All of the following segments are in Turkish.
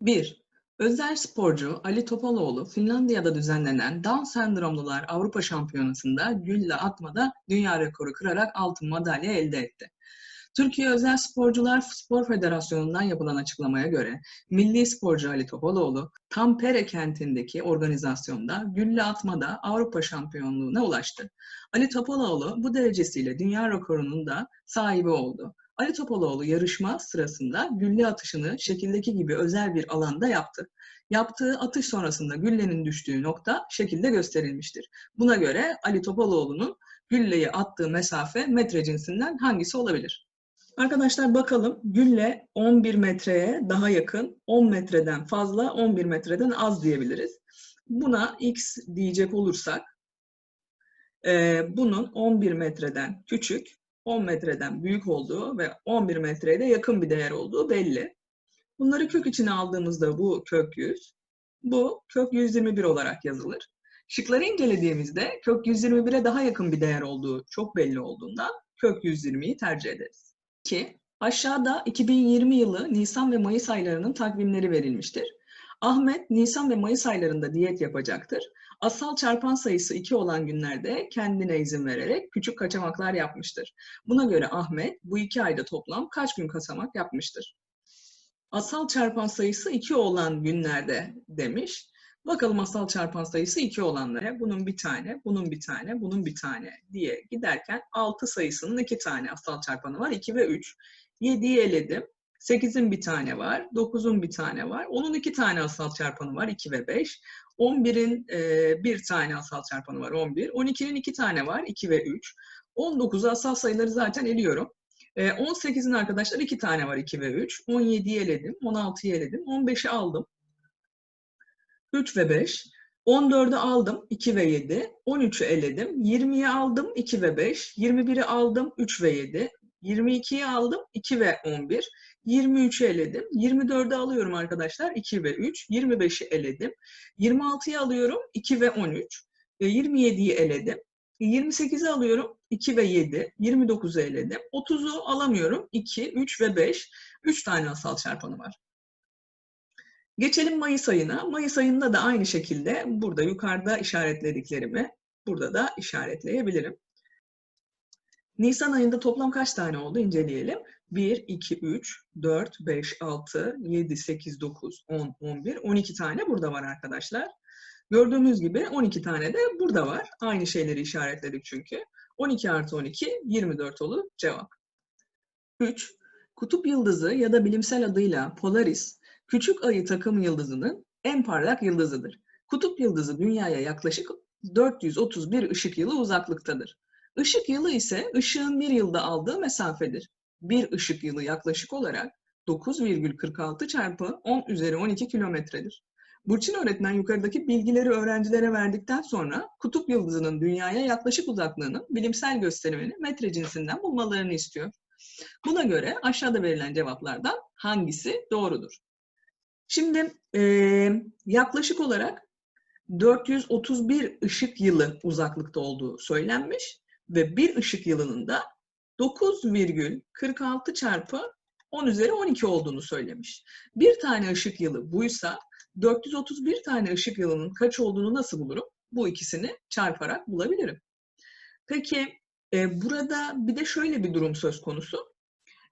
1. Özel sporcu Ali Topaloğlu, Finlandiya'da düzenlenen Down sendromlular Avrupa Şampiyonası'nda gülle atmada dünya rekoru kırarak altın madalya elde etti. Türkiye Özel Sporcular Spor Federasyonu'ndan yapılan açıklamaya göre milli sporcu Ali Topaloğlu Tampere kentindeki organizasyonda gülle atmada Avrupa şampiyonluğuna ulaştı. Ali Topaloğlu bu derecesiyle dünya rekorunun da sahibi oldu. Ali Topaloğlu yarışma sırasında gülle atışını şekildeki gibi özel bir alanda yaptı. Yaptığı atış sonrasında güllenin düştüğü nokta şekilde gösterilmiştir. Buna göre Ali Topaloğlu'nun gülleyi attığı mesafe metre cinsinden hangisi olabilir? Arkadaşlar bakalım gülle 11 metreye daha yakın, 10 metreden fazla, 11 metreden az diyebiliriz. Buna x diyecek olursak bunun 11 metreden küçük, 10 metreden büyük olduğu ve 11 metreye de yakın bir değer olduğu belli. Bunları kök içine aldığımızda bu kök 100, bu kök 121 olarak yazılır. Şıkları incelediğimizde kök 121'e daha yakın bir değer olduğu çok belli olduğundan kök 120'yi tercih ederiz. 2. Aşağıda 2020 yılı Nisan ve Mayıs aylarının takvimleri verilmiştir. Ahmet Nisan ve Mayıs aylarında diyet yapacaktır. Asal çarpan sayısı 2 olan günlerde kendine izin vererek küçük kaçamaklar yapmıştır. Buna göre Ahmet bu iki ayda toplam kaç gün kaçamak yapmıştır? Asal çarpan sayısı 2 olan günlerde demiş. Bakalım asal çarpan sayısı 2 olanlara. Bunun bir tane, bunun bir tane, bunun bir tane diye giderken 6 sayısının 2 tane asal çarpanı var. 2 ve 3. 7'yi eledim. 8'in bir tane var, 9'un bir tane var. Onun iki tane asal çarpanı var, 2 ve 5. 11'in e, bir tane asal çarpanı var, 11. 12'nin iki tane var, 2 ve 3. 19'u asal sayıları zaten eliyorum. E, 18'in arkadaşlar iki tane var, 2 ve 3. 17'yi eledim, 16'yı eledim, 15'i aldım. 3 ve 5. 14'ü aldım, 2 ve 7. 13'ü eledim, 20'yi aldım, 2 ve 5. 21'i aldım, 3 ve 7. 22'yi aldım, 2 ve 11. 23'ü eledim. 24'ü alıyorum arkadaşlar. 2 ve 3. 25'i eledim. 26'yı alıyorum. 2 ve 13. 27'yi eledim. 28'i alıyorum. 2 ve 7. 29'u eledim. 30'u alamıyorum. 2, 3 ve 5. 3 tane asal çarpanı var. Geçelim Mayıs ayına. Mayıs ayında da aynı şekilde burada yukarıda işaretlediklerimi burada da işaretleyebilirim. Nisan ayında toplam kaç tane oldu inceleyelim. 1, 2, 3, 4, 5, 6, 7, 8, 9, 10, 11, 12 tane burada var arkadaşlar. Gördüğümüz gibi 12 tane de burada var. Aynı şeyleri işaretledik çünkü. 12 artı 12, 24 olur cevap. 3. Kutup yıldızı ya da bilimsel adıyla Polaris, küçük ayı takım yıldızının en parlak yıldızıdır. Kutup yıldızı dünyaya yaklaşık 431 ışık yılı uzaklıktadır. Işık yılı ise ışığın bir yılda aldığı mesafedir. Bir ışık yılı yaklaşık olarak 9,46 çarpı 10 üzeri 12 kilometredir. Burçin öğretmen yukarıdaki bilgileri öğrencilere verdikten sonra kutup yıldızının dünyaya yaklaşık uzaklığının bilimsel gösterimini metre cinsinden bulmalarını istiyor. Buna göre aşağıda verilen cevaplardan hangisi doğrudur? Şimdi e, yaklaşık olarak 431 ışık yılı uzaklıkta olduğu söylenmiş ve bir ışık yılının da 9,46 çarpı 10 üzeri 12 olduğunu söylemiş. Bir tane ışık yılı buysa 431 tane ışık yılının kaç olduğunu nasıl bulurum? Bu ikisini çarparak bulabilirim. Peki e, burada bir de şöyle bir durum söz konusu.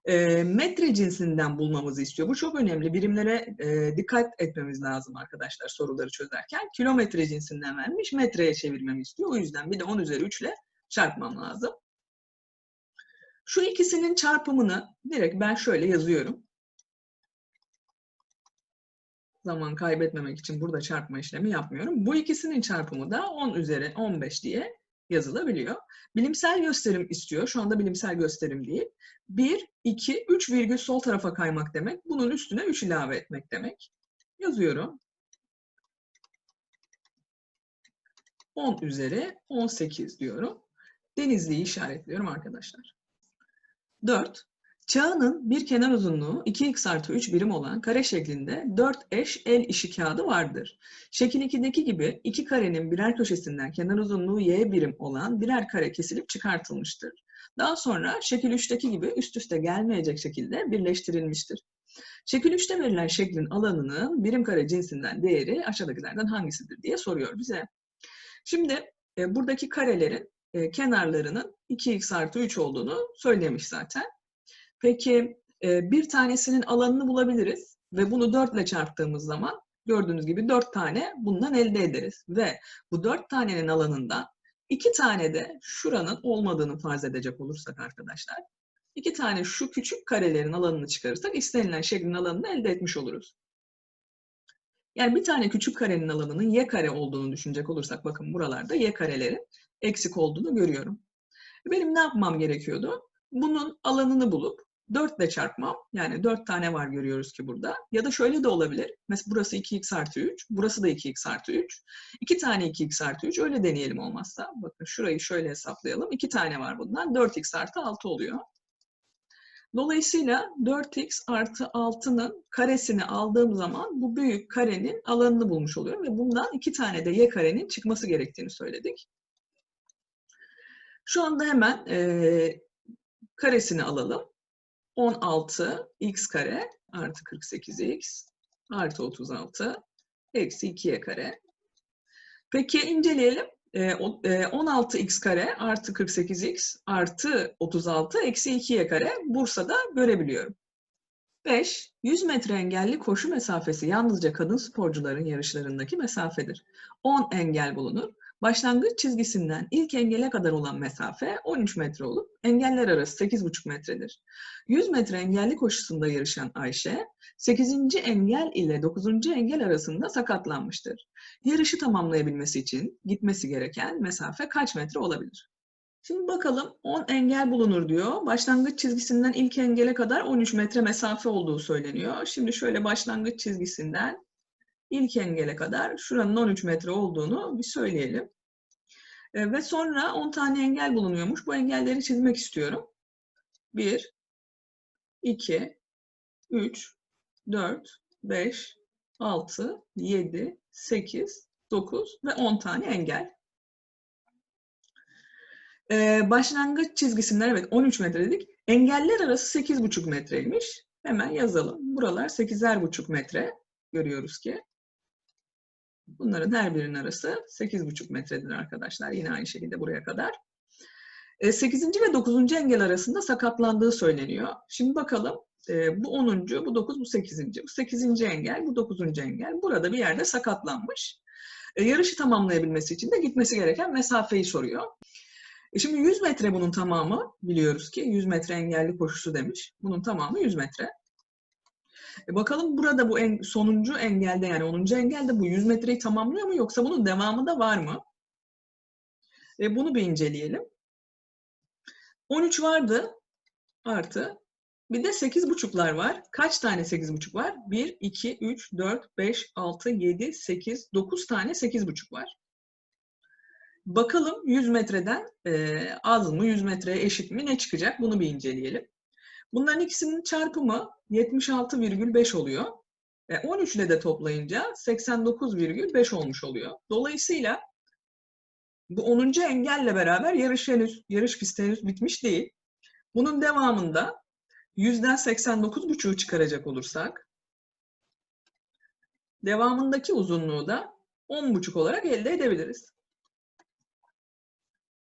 E, metre cinsinden bulmamızı istiyor. Bu çok önemli. Birimlere e, dikkat etmemiz lazım arkadaşlar soruları çözerken. Kilometre cinsinden vermiş, metreye çevirmemi istiyor. O yüzden bir de 10 üzeri 3 ile çarpmam lazım. Şu ikisinin çarpımını direkt ben şöyle yazıyorum. Zaman kaybetmemek için burada çarpma işlemi yapmıyorum. Bu ikisinin çarpımı da 10 üzeri 15 diye yazılabiliyor. Bilimsel gösterim istiyor. Şu anda bilimsel gösterim değil. 1, 2, 3 virgül sol tarafa kaymak demek. Bunun üstüne 3 ilave etmek demek. Yazıyorum. 10 üzeri 18 diyorum. Denizli'yi işaretliyorum arkadaşlar. 4. Çağının bir kenar uzunluğu 2x artı 3 birim olan kare şeklinde 4 eş el işi kağıdı vardır. Şekil 2'deki gibi iki karenin birer köşesinden kenar uzunluğu y birim olan birer kare kesilip çıkartılmıştır. Daha sonra şekil 3'teki gibi üst üste gelmeyecek şekilde birleştirilmiştir. Şekil 3'te verilen şeklin alanının birim kare cinsinden değeri aşağıdakilerden hangisidir diye soruyor bize. Şimdi e, buradaki karelerin e, kenarlarının 2x artı 3 olduğunu söylemiş zaten. Peki e, bir tanesinin alanını bulabiliriz ve bunu 4 ile çarptığımız zaman gördüğünüz gibi 4 tane bundan elde ederiz. Ve bu 4 tanenin alanında 2 tane de şuranın olmadığını farz edecek olursak arkadaşlar, 2 tane şu küçük karelerin alanını çıkarırsak istenilen şeklin alanını elde etmiş oluruz. Yani bir tane küçük karenin alanının y kare olduğunu düşünecek olursak bakın buralarda y karelerin eksik olduğunu görüyorum. Benim ne yapmam gerekiyordu? Bunun alanını bulup 4 ile çarpmam. Yani 4 tane var görüyoruz ki burada. Ya da şöyle de olabilir. Mesela burası 2x artı 3. Burası da 2x artı 3. 2 tane 2x artı 3. Öyle deneyelim olmazsa. Bakın şurayı şöyle hesaplayalım. 2 tane var bundan. 4x artı 6 oluyor. Dolayısıyla 4x artı 6'nın karesini aldığım zaman bu büyük karenin alanını bulmuş oluyorum. Ve bundan 2 tane de y karenin çıkması gerektiğini söyledik. Şu anda hemen e, karesini alalım. 16 x kare artı 48x artı 36 eksi 2y kare. Peki inceleyelim. E, 16x kare artı 48x artı 36 eksi 2y kare Bursa'da görebiliyorum. 5. 100 metre engelli koşu mesafesi yalnızca kadın sporcuların yarışlarındaki mesafedir. 10 engel bulunur. Başlangıç çizgisinden ilk engele kadar olan mesafe 13 metre olup engeller arası 8,5 metredir. 100 metre engelli koşusunda yarışan Ayşe, 8. engel ile 9. engel arasında sakatlanmıştır. Yarışı tamamlayabilmesi için gitmesi gereken mesafe kaç metre olabilir? Şimdi bakalım 10 engel bulunur diyor. Başlangıç çizgisinden ilk engele kadar 13 metre mesafe olduğu söyleniyor. Şimdi şöyle başlangıç çizgisinden ilk engele kadar şuranın 13 metre olduğunu bir söyleyelim. E, ve sonra 10 tane engel bulunuyormuş. Bu engelleri çizmek istiyorum. 1, 2, 3, 4, 5, 6, 7, 8, 9 ve 10 tane engel. Ee, başlangıç çizgisinden evet 13 metre dedik. Engeller arası 8,5 metreymiş. Hemen yazalım. Buralar 8'er buçuk metre görüyoruz ki. Bunların her birinin arası 8,5 metredir arkadaşlar. Yine aynı şekilde buraya kadar. 8. E, ve 9. engel arasında sakatlandığı söyleniyor. Şimdi bakalım e, bu 10. bu 9 bu 8. Bu 8. engel bu 9. engel. Burada bir yerde sakatlanmış. E, yarışı tamamlayabilmesi için de gitmesi gereken mesafeyi soruyor. Şimdi 100 metre bunun tamamı biliyoruz ki 100 metre engelli koşusu demiş. Bunun tamamı 100 metre. E bakalım burada bu en, sonuncu engelde yani 10. engelde bu 100 metreyi tamamlıyor mu yoksa bunun devamı da var mı? E bunu bir inceleyelim. 13 vardı artı bir de 8,5'lar var. Kaç tane 8,5 var? 1, 2, 3, 4, 5, 6, 7, 8, 9 tane 8,5 var. Bakalım 100 metreden e, az mı, 100 metreye eşit mi ne çıkacak? Bunu bir inceleyelim. Bunların ikisinin çarpımı 76,5 oluyor. E, 13 ile de toplayınca 89,5 olmuş oluyor. Dolayısıyla bu 10. engelle beraber yarış henüz, yarış pisti henüz bitmiş değil. Bunun devamında yüzden 89,5'u çıkaracak olursak devamındaki uzunluğu da 10,5 olarak elde edebiliriz.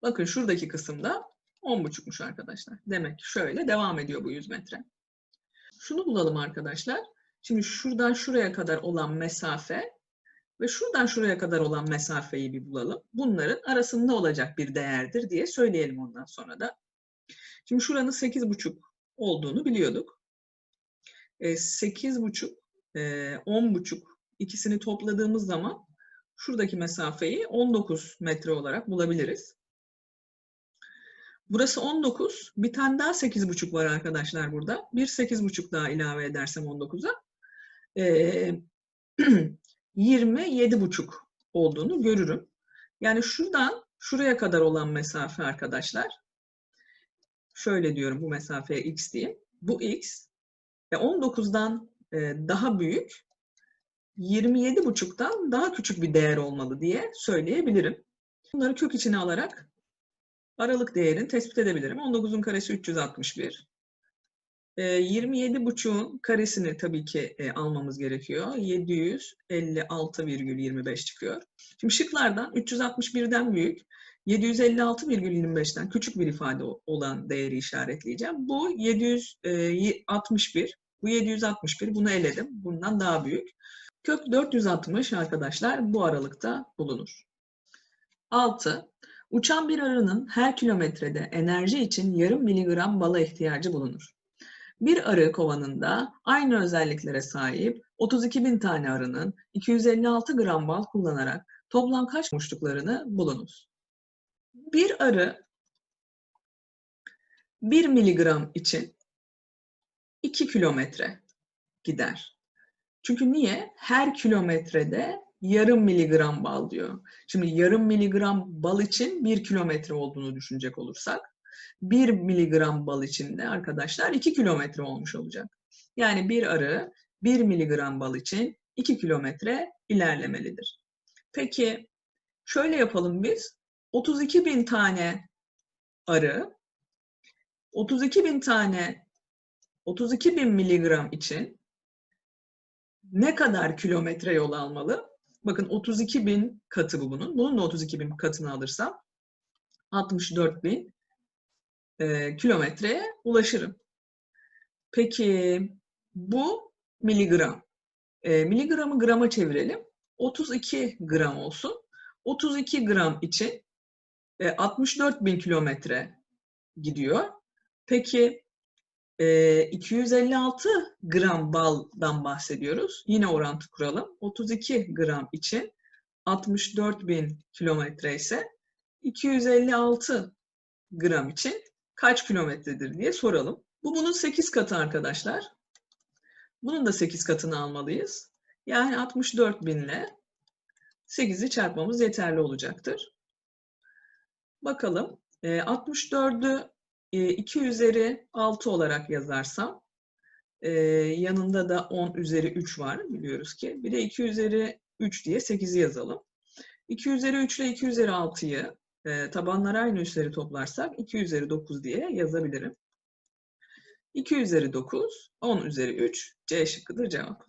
Bakın şuradaki kısımda 10,5'muş arkadaşlar. Demek şöyle devam ediyor bu 100 metre. Şunu bulalım arkadaşlar. Şimdi şuradan şuraya kadar olan mesafe ve şuradan şuraya kadar olan mesafeyi bir bulalım. Bunların arasında olacak bir değerdir diye söyleyelim ondan sonra da. Şimdi şuranın 8,5 olduğunu biliyorduk. 8,5, e, 10,5 e, ikisini topladığımız zaman şuradaki mesafeyi 19 metre olarak bulabiliriz. Burası 19. Bir tane daha 8,5 var arkadaşlar burada. Bir 8,5 daha ilave edersem 19'a. Ee, 27,5 olduğunu görürüm. Yani şuradan şuraya kadar olan mesafe arkadaşlar. Şöyle diyorum bu mesafeye x diyeyim. Bu x. E 19'dan e, daha büyük 27,5'tan daha küçük bir değer olmalı diye söyleyebilirim. Bunları kök içine alarak aralık değerini tespit edebilirim. 19'un karesi 361. E, 27,5'un karesini tabii ki e, almamız gerekiyor. 756,25 çıkıyor. Şimdi şıklardan 361'den büyük, 756,25'ten küçük bir ifade olan değeri işaretleyeceğim. Bu 761, bu 761, bunu eledim. Bundan daha büyük. Kök 460 arkadaşlar bu aralıkta bulunur. 6. Uçan bir arının her kilometrede enerji için yarım miligram bala ihtiyacı bulunur. Bir arı kovanında aynı özelliklere sahip 32 bin tane arının 256 gram bal kullanarak toplam kaç muşluklarını bulunuz. Bir arı 1 miligram için 2 kilometre gider. Çünkü niye? Her kilometrede yarım miligram bal diyor. Şimdi yarım miligram bal için bir kilometre olduğunu düşünecek olursak 1 miligram bal için de arkadaşlar 2 kilometre olmuş olacak. Yani bir arı 1 miligram bal için 2 kilometre ilerlemelidir. Peki şöyle yapalım biz. 32 bin tane arı 32 bin tane 32 bin miligram için ne kadar kilometre yol almalı? Bakın 32 bin katı bu bunun. Bunun da 32 bin katını alırsam 64 bin e, kilometreye ulaşırım. Peki bu miligram. E, miligramı grama çevirelim. 32 gram olsun. 32 gram için e, 64 bin kilometre gidiyor. Peki e, 256 gram baldan bahsediyoruz. Yine orantı kuralım. 32 gram için 64 bin kilometre ise 256 gram için kaç kilometredir diye soralım. Bu bunun 8 katı arkadaşlar. Bunun da 8 katını almalıyız. Yani 64 bin ile 8'i çarpmamız yeterli olacaktır. Bakalım. 64'ü 2 üzeri 6 olarak yazarsam yanında da 10 üzeri 3 var biliyoruz ki. Bir de 2 üzeri 3 diye 8'i yazalım. 2 üzeri 3 ile 2 üzeri 6'yı e, tabanlara aynı üsleri toplarsak 2 üzeri 9 diye yazabilirim. 2 üzeri 9, 10 üzeri 3, C şıkkıdır cevap.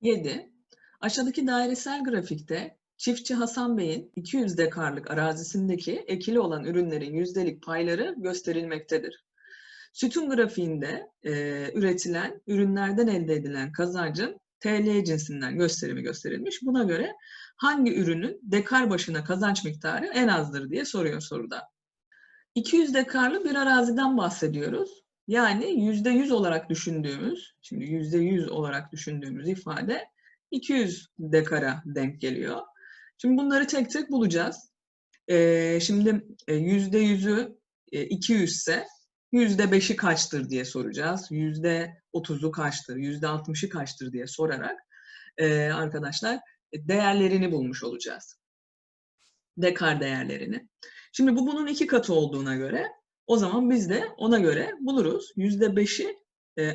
7. Aşağıdaki dairesel grafikte çiftçi Hasan Bey'in 200 dekarlık arazisindeki ekili olan ürünlerin yüzdelik payları gösterilmektedir. Sütun grafiğinde e, üretilen ürünlerden elde edilen kazancın TL cinsinden gösterimi gösterilmiş. Buna göre hangi ürünün dekar başına kazanç miktarı en azdır diye soruyor soruda. 200 dekarlı bir araziden bahsediyoruz. Yani %100 olarak düşündüğümüz, şimdi %100 olarak düşündüğümüz ifade 200 dekara denk geliyor. Şimdi bunları tek tek bulacağız. Ee, şimdi %100'ü e, 200 ise %5'i kaçtır diye soracağız. %30'u kaçtır, %60'ı kaçtır diye sorarak e, arkadaşlar değerlerini bulmuş olacağız. Dekar değerlerini. Şimdi bu bunun iki katı olduğuna göre o zaman biz de ona göre buluruz. %5'i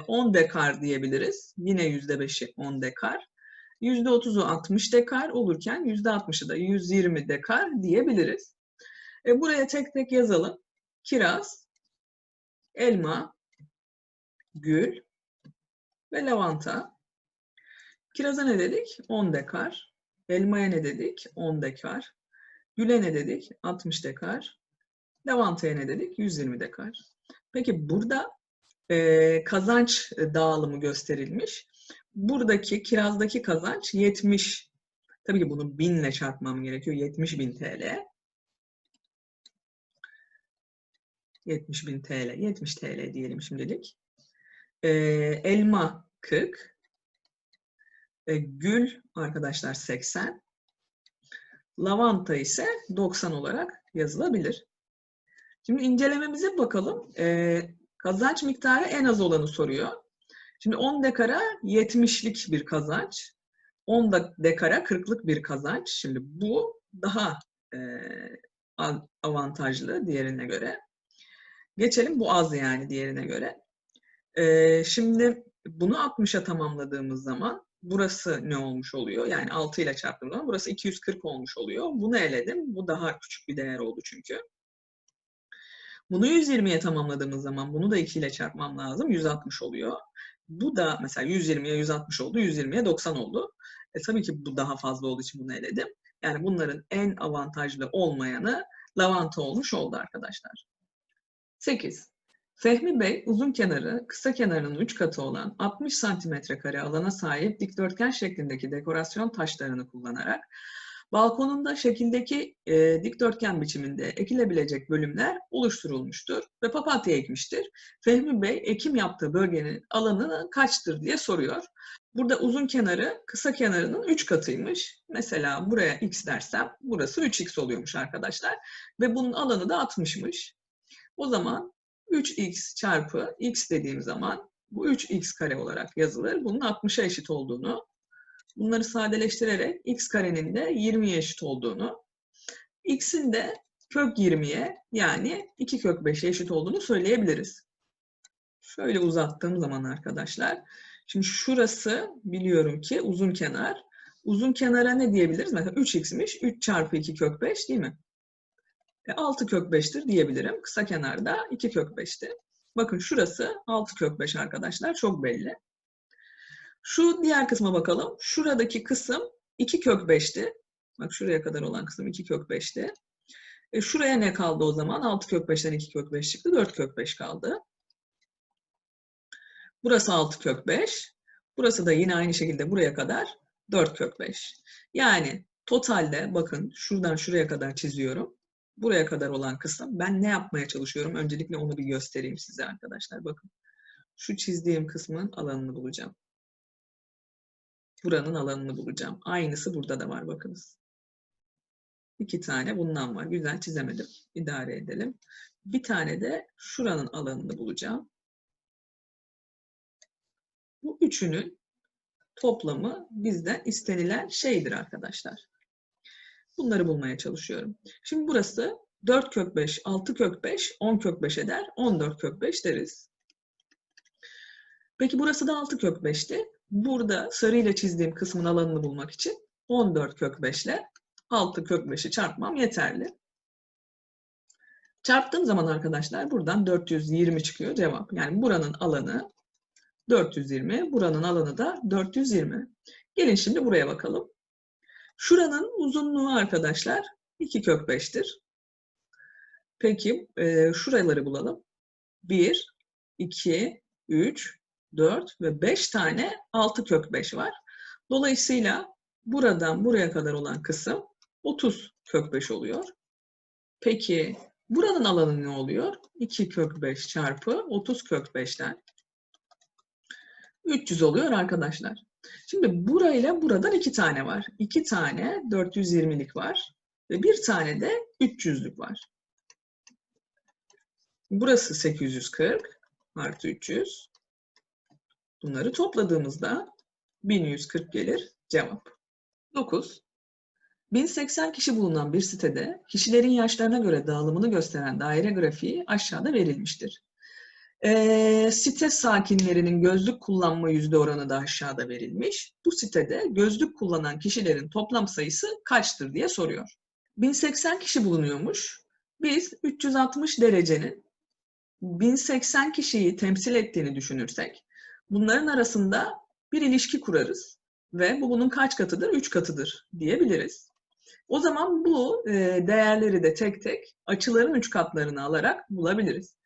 10 dekar diyebiliriz. Yine %5'i 10 dekar. %30'u 60 dekar olurken %60'ı da 120 dekar diyebiliriz. E buraya tek tek yazalım. Kiraz, elma, gül ve lavanta. Kiraza ne dedik? 10 dekar. Elmaya ne dedik? 10 dekar. Güle ne dedik? 60 dekar. Lavantaya ne dedik? 120 dekar. Peki burada e, kazanç dağılımı gösterilmiş. Buradaki kirazdaki kazanç 70. Tabii ki bunu 1000 ile çarpmam gerekiyor. 70 bin TL. 70 bin TL. 70 TL diyelim şimdilik. E, elma 40. E, gül arkadaşlar 80. Lavanta ise 90 olarak yazılabilir. Şimdi incelememize bakalım. E, kazanç miktarı en az olanı soruyor. Şimdi 10 dekara 70'lik bir kazanç. 10 dekara 40'lık bir kazanç. Şimdi bu daha e, avantajlı diğerine göre. Geçelim bu az yani diğerine göre. E, şimdi bunu 60'a tamamladığımız zaman burası ne olmuş oluyor? Yani 6 ile çarptığım zaman burası 240 olmuş oluyor. Bunu eledim. Bu daha küçük bir değer oldu çünkü. Bunu 120'ye tamamladığımız zaman bunu da 2 ile çarpmam lazım. 160 oluyor. Bu da mesela 120'ye 160 oldu, 120'ye 90 oldu. E tabii ki bu daha fazla olduğu için bunu eledim. Yani bunların en avantajlı olmayanı lavanta olmuş oldu arkadaşlar. 8. Fehmi Bey uzun kenarı kısa kenarının 3 katı olan 60 santimetre kare alana sahip dikdörtgen şeklindeki dekorasyon taşlarını kullanarak balkonunda şekildeki e, dikdörtgen biçiminde ekilebilecek bölümler oluşturulmuştur ve papatya ekmiştir. Fehmi Bey ekim yaptığı bölgenin alanı kaçtır diye soruyor. Burada uzun kenarı kısa kenarının 3 katıymış. Mesela buraya x dersem burası 3x oluyormuş arkadaşlar. Ve bunun alanı da 60'mış. O zaman 3x çarpı x dediğim zaman bu 3x kare olarak yazılır. Bunun 60'a eşit olduğunu, bunları sadeleştirerek x karenin de 20'ye eşit olduğunu, x'in de kök 20'ye yani 2 kök 5'e eşit olduğunu söyleyebiliriz. Şöyle uzattığım zaman arkadaşlar, şimdi şurası biliyorum ki uzun kenar. Uzun kenara ne diyebiliriz? Mesela 3x'miş, 3 çarpı 2 kök 5 değil mi? 6 kök 5'tir diyebilirim. Kısa kenarda 2 kök 5'ti. Bakın şurası 6 kök 5 arkadaşlar. Çok belli. Şu diğer kısma bakalım. Şuradaki kısım 2 kök 5'ti. Bak şuraya kadar olan kısım 2 kök 5'ti. E şuraya ne kaldı o zaman? 6 kök 5'ten 2 kök 5 çıktı. 4 kök 5 kaldı. Burası 6 kök 5. Burası da yine aynı şekilde buraya kadar 4 kök 5. Yani totalde bakın şuradan şuraya kadar çiziyorum buraya kadar olan kısım. Ben ne yapmaya çalışıyorum? Öncelikle onu bir göstereyim size arkadaşlar. Bakın. Şu çizdiğim kısmın alanını bulacağım. Buranın alanını bulacağım. Aynısı burada da var bakınız. İki tane bundan var. Güzel çizemedim. İdare edelim. Bir tane de şuranın alanını bulacağım. Bu üçünün toplamı bizden istenilen şeydir arkadaşlar. Bunları bulmaya çalışıyorum. Şimdi burası 4 kök 5, 6 kök 5, 10 kök 5 eder. 14 kök 5 deriz. Peki burası da 6 kök 5'ti. Burada sarıyla çizdiğim kısmın alanını bulmak için 14 kök 5 ile 6 kök 5'i çarpmam yeterli. Çarptığım zaman arkadaşlar buradan 420 çıkıyor cevap. Yani buranın alanı 420, buranın alanı da 420. Gelin şimdi buraya bakalım. Şuranın uzunluğu arkadaşlar 2 kök 5'tir. Peki e, şuraları bulalım. 1, 2, 3, 4 ve 5 tane 6 kök 5 var. Dolayısıyla buradan buraya kadar olan kısım 30 kök 5 oluyor. Peki buranın alanı ne oluyor? 2 kök 5 çarpı 30 kök 5'ten 300 oluyor arkadaşlar. Şimdi burayla buradan iki tane var. İki tane 420'lik var. Ve bir tane de 300'lük var. Burası 840 artı 300. Bunları topladığımızda 1140 gelir cevap. 9. 1080 kişi bulunan bir sitede kişilerin yaşlarına göre dağılımını gösteren daire grafiği aşağıda verilmiştir. E, site sakinlerinin gözlük kullanma yüzde oranı da aşağıda verilmiş. Bu sitede gözlük kullanan kişilerin toplam sayısı kaçtır diye soruyor. 1080 kişi bulunuyormuş. Biz 360 derecenin 1080 kişiyi temsil ettiğini düşünürsek bunların arasında bir ilişki kurarız ve bu bunun kaç katıdır? 3 katıdır diyebiliriz. O zaman bu değerleri de tek tek açıların 3 katlarını alarak bulabiliriz.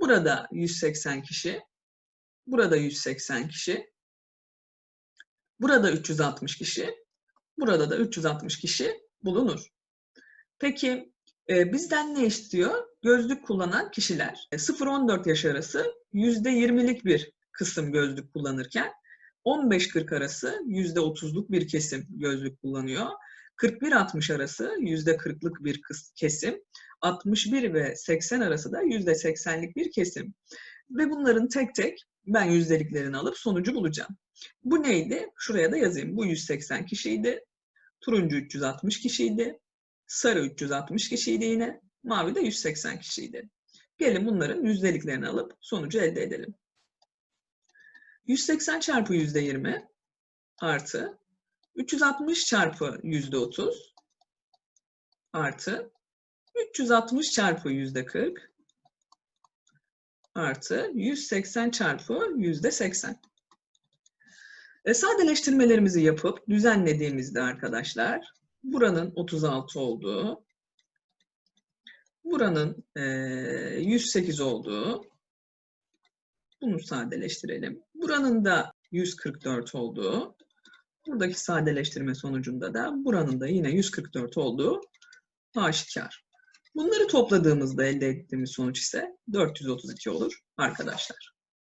Burada 180 kişi, burada 180 kişi, burada 360 kişi, burada da 360 kişi bulunur. Peki e, bizden ne istiyor? Gözlük kullanan kişiler. 0-14 e, yaş arası %20'lik bir kısım gözlük kullanırken 15-40 arası %30'luk bir kesim gözlük kullanıyor. 41-60 arası %40'lık bir kesim. 61 ve 80 arası da %80'lik bir kesim. Ve bunların tek tek ben yüzdeliklerini alıp sonucu bulacağım. Bu neydi? Şuraya da yazayım. Bu 180 kişiydi. Turuncu 360 kişiydi. Sarı 360 kişiydi yine. Mavi de 180 kişiydi. Gelin bunların yüzdeliklerini alıp sonucu elde edelim. 180 çarpı %20 artı 360 çarpı %30 artı 360 çarpı yüzde 40 artı 180 çarpı yüzde 80. E, sadeleştirmelerimizi yapıp düzenlediğimizde arkadaşlar buranın 36 olduğu, buranın e, 108 olduğu, bunu sadeleştirelim. Buranın da 144 olduğu, buradaki sadeleştirme sonucunda da buranın da yine 144 olduğu aşikar. Bunları topladığımızda elde ettiğimiz sonuç ise 432 olur arkadaşlar.